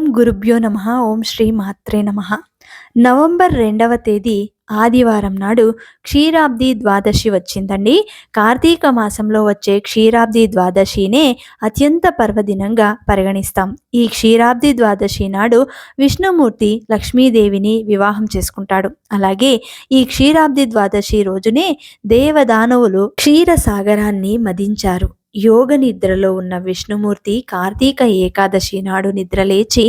ఓం గురుభ్యో నమ ఓం శ్రీ మాత్రే నమ. నవంబర్ రెండవ తేదీ ఆదివారం నాడు క్షీరాబ్ది ద్వాదశి వచ్చిందండి. కార్తీక మాసంలో వచ్చే క్షీరాబ్ది ద్వాదశినే అత్యంత పర్వదినంగా పరిగణిస్తాం. ఈ క్షీరాబ్ది ద్వాదశి నాడు విష్ణుమూర్తి లక్ష్మీదేవిని వివాహం చేసుకుంటాడు. అలాగే ఈ క్షీరాబ్ది ద్వాదశి రోజునే దేవదానవులు క్షీరసాగరాన్ని మదించారు. యోగ నిద్రలో ఉన్న విష్ణుమూర్తి కార్తీక ఏకాదశి నాడు నిద్రలేచి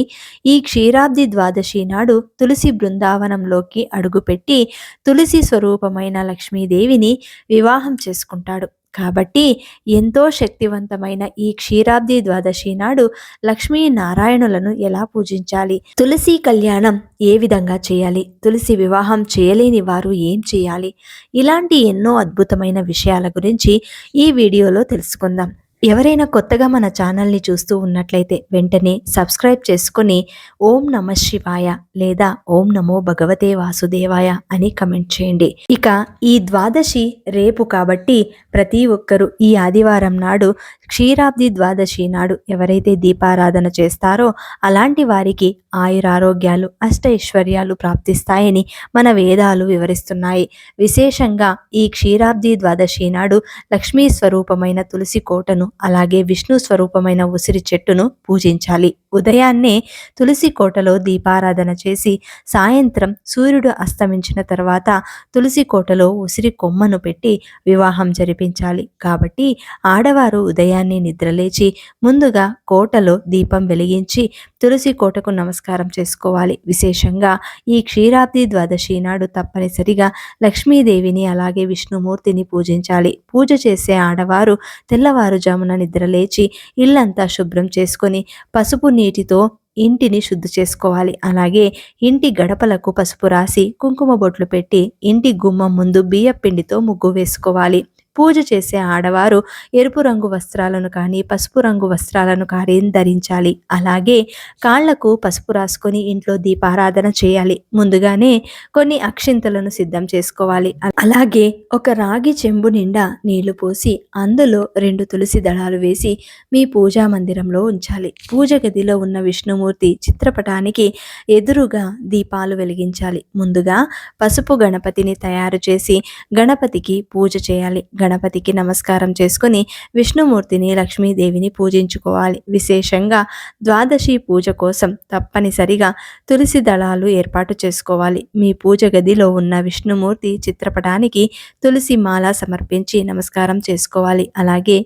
ఈ క్షీరాబ్ది ద్వాదశి నాడు తులసి బృందావనంలోకి అడుగుపెట్టి తులసి స్వరూపమైన లక్ష్మీదేవిని వివాహం చేసుకుంటాడు. కాబట్టి ఎంతో శక్తివంతమైన ఈ క్షీరాబ్ది ద్వాదశి నాడు లక్ష్మీ నారాయణులను ఎలా పూజించాలి? తులసి కళ్యాణం ఏ విధంగా చేయాలి? తులసి వివాహం చేయలేని వారు ఏం చేయాలి? ఇలాంటి ఎన్నో అద్భుతమైన విషయాల గురించి ఈ వీడియోలో తెలుసుకుందాం. ఎవరైనా కొత్తగా మన ఛానల్ని చూస్తూ ఉన్నట్లయితే వెంటనే సబ్స్క్రైబ్ చేసుకొని ఓం నమ శివాయ లేదా ఓం నమో భగవతే వాసుదేవాయ అని కమెంట్ చేయండి. ఇక ఈ ద్వాదశి రేపు కాబట్టి ప్రతి ఒక్కరూ ఈ ఆదివారం నాడు క్షీరాబ్ది ద్వాదశి నాడు ఎవరైతే దీపారాధన చేస్తారో అలాంటి వారికి ఆయురారోగ్యాలు అష్టైశ్వర్యాలు ప్రాప్తిస్తాయని మన వేదాలు వివరిస్తున్నాయి. విశేషంగా ఈ క్షీరాబ్ది ద్వాదశి నాడు లక్ష్మీ స్వరూపమైన తులసి కోటను అలాగే విష్ణు స్వరూపమైన ఉసిరి చెట్టును పూజించాలి. ఉదయాన్నే తులసి కోటలో దీపారాధన చేసి సాయంత్రం సూర్యుడు అస్తమించిన తర్వాత తులసి కోటలో ఉసిరి కొమ్మను పెట్టి వివాహం జరిపించాలి. కాబట్టి ఆడవారు ఉదయాన్నే నిద్రలేచి ముందుగా కోటలో దీపం వెలిగించి తులసి కోటకు నమస్కారం చేసుకోవాలి. విశేషంగా ఈ క్షీరాబ్ది ద్వాదశి నాడు తప్పనిసరిగా లక్ష్మీదేవిని అలాగే విష్ణుమూర్తిని పూజించాలి. పూజ చేసే ఆడవారు తెల్లవారుజామున నిద్రలేచి ఇల్లంతా శుభ్రం చేసుకొని పసుపు నీటితో ఇంటిని శుద్ధి చేసుకోవాలి. అలాగే ఇంటి గడపలకు పసుపు రాసి కుంకుమ బొట్లు పెట్టి ఇంటి గుమ్మం ముందు బియ్య పిండితో ముగ్గు వేసుకోవాలి. పూజ చేసే ఆడవారు ఎరుపు రంగు వస్త్రాలను కానీ పసుపు రంగు వస్త్రాలను కానీ ధరించాలి. అలాగే కాళ్ళకు పసుపు రాసుకొని ఇంట్లో దీపారాధన చేయాలి. ముందుగానే కొన్ని అక్షింతలను సిద్ధం చేసుకోవాలి. అలాగే ఒక రాగి చెంబు నిండా నీళ్ళు పోసి అందులో రెండు తులసి దళాలు వేసి మీ పూజా మందిరంలో ఉంచాలి. పూజ గదిలో ఉన్న విష్ణుమూర్తి చిత్రపటానికి ఎదురుగా దీపాలు వెలిగించాలి. ముందుగా పసుపు గణపతిని తయారు చేసి గణపతికి పూజ చేయాలి. గణపతికి నమస్కారం చేసుకుని విష్ణుమూర్తిని లక్ష్మీదేవిని పూజించుకోవాలి. విశేషంగా ద్వాదశి పూజ కోసం తప్పనిసరిగా తులసి దళాలు ఏర్పాటు చేసుకోవాలి. మీ పూజ గదిలో ఉన్న విష్ణుమూర్తి చిత్రపటానికి తులసి మాల సమర్పించి నమస్కారం చేసుకోవాలి. అలాగే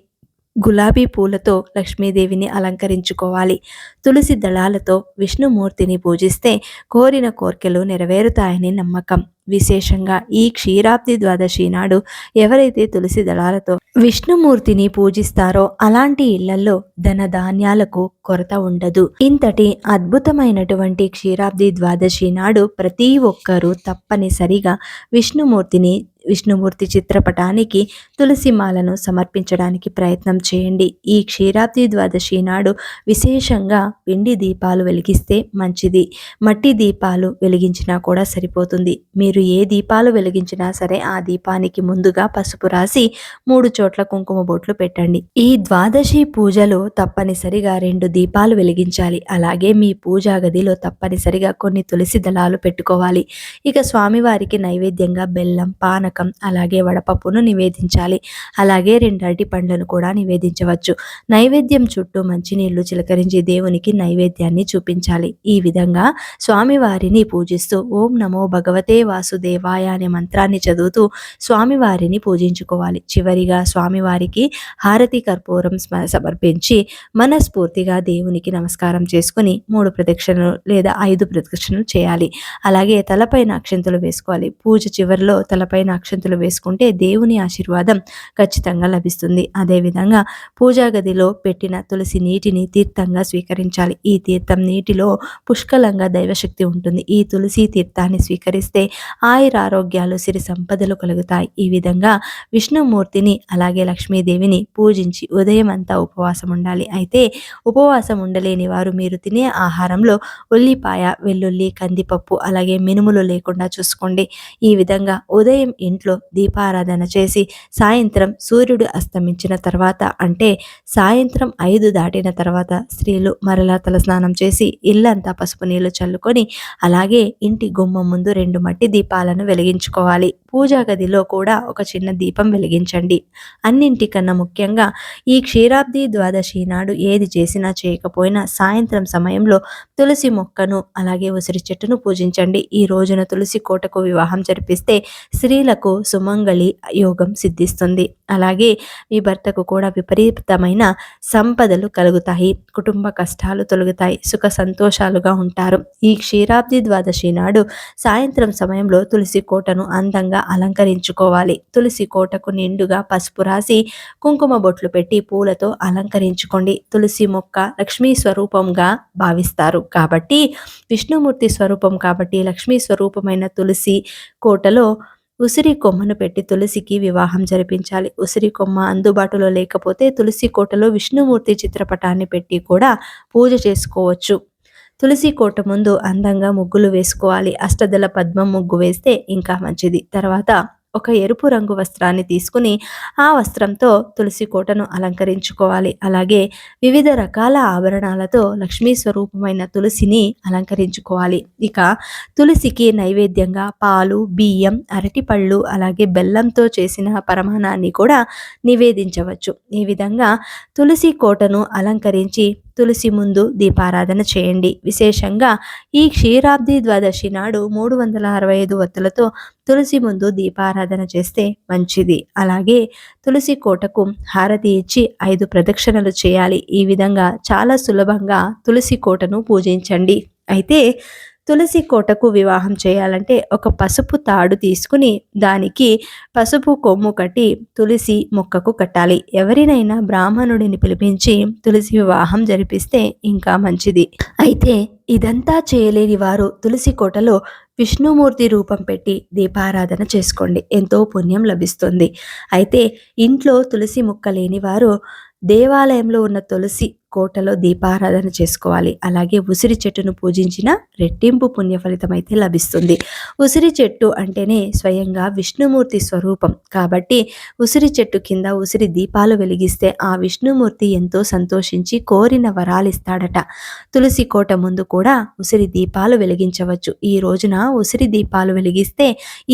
గులాబీ పూలతో లక్ష్మీదేవిని అలంకరించుకోవాలి. తులసి దళాలతో విష్ణుమూర్తిని పూజిస్తే కోరిన కోర్కెలు నెరవేరుతాయని నమ్మకం. విశేషంగా ఈ క్షీరాబ్ది ద్వాదశి నాడు ఎవరైతే తులసి దళాలతో విష్ణుమూర్తిని పూజిస్తారో అలాంటి ఇళ్ళలో ధన ధాన్యాలకు కొరత ఉండదు. ఇంతటి అద్భుతమైనటువంటి క్షీరాబ్ది ద్వాదశి నాడు ప్రతి ఒక్కరూ తప్పనిసరిగా విష్ణుమూర్తిని విష్ణుమూర్తి చిత్రపటానికి తులసిమాలను సమర్పించడానికి ప్రయత్నం చేయండి. ఈ క్షీరాబ్ది ద్వాదశి నాడు విశేషంగా పిండి దీపాలు వెలిగిస్తే మంచిది. మట్టి దీపాలు వెలిగించినా కూడా సరిపోతుంది. మీరు ఏ దీపాలు వెలిగించినా సరే ఆ దీపానికి ముందుగా పసుపు రాసి మూడు చోట్ల కుంకుమ బొట్లు పెట్టండి. ఈ ద్వాదశి పూజలో తప్పనిసరిగా రెండు దీపాలు వెలిగించాలి. అలాగే మీ పూజా గదిలో తప్పనిసరిగా కొన్ని తులసి దళాలు పెట్టుకోవాలి. ఇక స్వామివారికి నైవేద్యంగా బెల్లం పానకం అలాగే వడపప్పును నివేదించాలి. అలాగే రెండు అరటి పండ్లను కూడా నివేదించవచ్చు. నైవేద్యం చుట్టూ మంచినీళ్ళు చిలకరించి దేవునికి నైవేద్యాన్ని చూపించాలి. ఈ విధంగా స్వామివారిని పూజిస్తూ ఓం నమో భగవతే వాసుదేవాయ అనే మంత్రాన్ని చదువుతూ స్వామివారిని పూజించుకోవాలి. చివరిగా స్వామివారికి హారతి కర్పూరం సమర్పించి మనస్ఫూర్తిగా దేవునికి నమస్కారం చేసుకుని మూడు ప్రదక్షిణలు లేదా ఐదు ప్రదక్షిణలు చేయాలి. అలాగే తలపైన అక్షింతలు వేసుకోవాలి. పూజ చివరిలో తలపైన అక్షంతులు వేసుకుంటే దేవుని ఆశీర్వాదం ఖచ్చితంగా లభిస్తుంది. అదేవిధంగా పూజా గదిలో పెట్టిన తులసి నీటిని తీర్థంగా స్వీకరించాలి. ఈ తీర్థం నీటిలో పుష్కలంగా దైవశక్తి ఉంటుంది. ఈ తులసి తీర్థాన్ని స్వీకరిస్తే ఆయుర ఆరోగ్యాలు సిరి సంపదలు కలుగుతాయి. ఈ విధంగా విష్ణుమూర్తిని అలాగే లక్ష్మీదేవిని పూజించి ఉదయం అంతా ఉపవాసం ఉండాలి. అయితే ఉపవాసం ఉండలేని వారు మీరు తినే ఆహారంలో ఉల్లిపాయ వెల్లుల్లి కందిపప్పు అలాగే మినుములు లేకుండా చూసుకోండి. ఈ విధంగా ఉదయం ఇంట్లో దీపారాధన చేసి సాయంత్రం సూర్యుడు అస్తమించిన తర్వాత అంటే సాయంత్రం ఐదు దాటిన తర్వాత స్త్రీలు మరలా తలస్నానం చేసి ఇల్లంతా పసుపు నీళ్ళు చల్లుకొని అలాగే ఇంటి గుమ్మం ముందు రెండు మట్టి దీపాలను వెలిగించుకోవాలి. పూజా గదిలో కూడా ఒక చిన్న దీపం వెలిగించండి. అన్నింటికన్నా ముఖ్యంగా ఈ క్షీరాబ్ది ద్వాదశి నాడు ఏది చేసినా చేయకపోయినా సాయంత్రం సమయంలో తులసి మొక్కను అలాగే ఉసిరి చెట్టును పూజించండి. ఈ రోజున తులసి కోటకు వివాహం జరిపిస్తే స్త్రీలకు సుమంగళి యోగం సిద్ధిస్తుంది. అలాగే మీ భర్తకు కూడా విపరీతమైన సంపదలు కలుగుతాయి. కుటుంబ కష్టాలు తొలగుతాయి. సుఖ సంతోషాలుగా ఉంటారు. ఈ క్షీరాబ్ది ద్వాదశి నాడు సాయంత్రం సమయంలో తులసి కోటను అందంగా అలంకరించుకోవాలి. తులసి కోటకు నిండుగా పసుపు రాసి కుంకుమ బొట్లు పెట్టి పూలతో అలంకరించుకోండి. తులసి మొక్క లక్ష్మీ స్వరూపంగా భావిస్తారు. కాబట్టి విష్ణుమూర్తి స్వరూపం కాబట్టి లక్ష్మీ స్వరూపమైన తులసి కోటలో ఉసిరి కొమ్మను పెట్టి తులసికి వివాహం జరిపించాలి. ఉసిరి కొమ్మ అందుబాటులో లేకపోతే తులసి కోటలో విష్ణుమూర్తి చిత్రపటాన్ని పెట్టి కూడా పూజ చేసుకోవచ్చు. తులసి కోట ముందు అందంగా ముగ్గులు వేసుకోవాలి. అష్టదల పద్మం ముగ్గు వేస్తే ఇంకా మంచిది. తర్వాత ఒక ఎరుపు రంగు వస్త్రాన్ని తీసుకుని ఆ వస్త్రంతో తులసి కోటను అలంకరించుకోవాలి. అలాగే వివిధ రకాల ఆభరణాలతో లక్ష్మీ స్వరూపమైన తులసిని అలంకరించుకోవాలి. ఇక తులసికి నైవేద్యంగా పాలు బియ్యం అరటిపళ్ళు అలాగే బెల్లంతో చేసిన పరమాణాన్ని కూడా నివేదించవచ్చు. ఈ విధంగా తులసి కోటను అలంకరించి తులసి ముందు దీపారాధన చేయండి. విశేషంగా ఈ క్షీరాబ్ది ద్వాదశి నాడు మూడు వందల అరవై ఐదు వత్తులతో తులసి ముందు దీపారాధన చేస్తే మంచిది. అలాగే తులసి కోటకు హారతి ఇచ్చి ఐదు ప్రదక్షిణలు చేయాలి. ఈ విధంగా చాలా సులభంగా తులసి కోటను పూజించండి. అయితే తులసి కోటకు వివాహం చేయాలంటే ఒక పసుపు తాడు తీసుకుని దానికి పసుపు కొమ్ము కట్టి తులసి మొక్కకు కట్టాలి. ఎవరినైనా బ్రాహ్మణుడిని పిలిపించి తులసి వివాహం జరిపిస్తే ఇంకా మంచిది. అయితే ఇదంతా చేయలేని వారు తులసి కోటలో విష్ణుమూర్తి రూపం పెట్టి దీపారాధన చేసుకోండి. ఎంతో పుణ్యం లభిస్తుంది. అయితే ఇంట్లో తులసి మొక్క లేని వారు దేవాలయంలో ఉన్న తులసి కోటలో దీపారాధన చేసుకోవాలి. అలాగే ఉసిరి చెట్టును పూజించిన రెట్టింపు పుణ్య ఫలితం అయితే లభిస్తుంది. ఉసిరి చెట్టు అంటేనే స్వయంగా విష్ణుమూర్తి స్వరూపం. కాబట్టి ఉసిరి చెట్టు కింద ఉసిరి దీపాలు వెలిగిస్తే ఆ విష్ణుమూర్తి ఎంతో సంతోషించి కోరిన వరాలిస్తాడట తులసి కోట ముందు కూడా ఉసిరి దీపాలు వెలిగించవచ్చు. ఈ రోజున ఉసిరి దీపాలు వెలిగిస్తే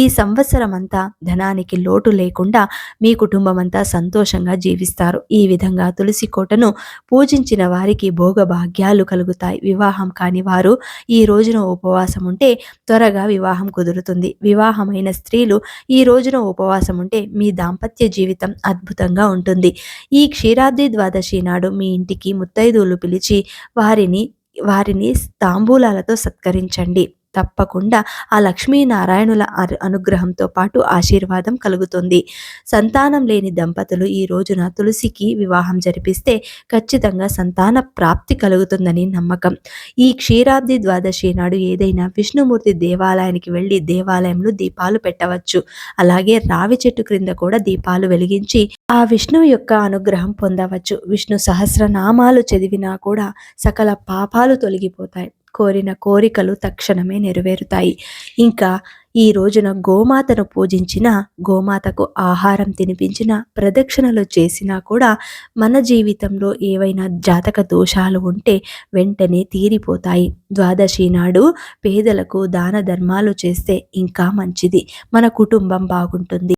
ఈ సంవత్సరం అంతా ధనానికి లోటు లేకుండా మీ కుటుంబం అంతా సంతోషంగా జీవిస్తారు. ఈ విధంగా తులసి కోటను పూజించి ఇచ్చిన వారికి భోగభాగ్యాలు కలుగుతాయి. వివాహం కాని వారు ఈ రోజున ఉపవాసం ఉంటే త్వరగా వివాహం కుదురుతుంది. వివాహమైన స్త్రీలు ఈ రోజున ఉపవాసం ఉంటే మీ దాంపత్య జీవితం అద్భుతంగా ఉంటుంది. ఈ క్షీరాద్రి ద్వాదశి నాడు మీ ఇంటికి ముత్తైదువులు పిలిచి వారిని వారిని తాంబూలాలతో సత్కరించండి. తప్పకుండా ఆ లక్ష్మీనారాయణుల అనుగ్రహంతో పాటు ఆశీర్వాదం కలుగుతుంది. సంతానం లేని దంపతులు ఈ రోజున తులసికి వివాహం జరిపిస్తే ఖచ్చితంగా సంతాన ప్రాప్తి కలుగుతుందని నమ్మకం. ఈ క్షీరాబ్ది ద్వాదశి నాడు ఏదైనా విష్ణుమూర్తి దేవాలయానికి వెళ్ళి దేవాలయంలో దీపాలు పెట్టవచ్చు. అలాగే రావి చెట్టు క్రింద కూడా దీపాలు వెలిగించి ఆ విష్ణువు యొక్క అనుగ్రహం పొందవచ్చు. విష్ణు సహస్రనామాలు చదివినా కూడా సకల పాపాలు తొలగిపోతాయి. కోరిన కోరికలు తక్షణమే నెరవేరుతాయి. ఇంకా ఈ రోజున గోమాతను పూజించిన గోమాతకు ఆహారం తినిపించిన ప్రదక్షిణలు చేసినా కూడా మన జీవితంలో ఏవైనా జాతక దోషాలు ఉంటే వెంటనే తీరిపోతాయి. ద్వాదశి నాడు పేదలకు దాన ధర్మాలు చేస్తే ఇంకా మంచిది. మన కుటుంబం బాగుంటుంది.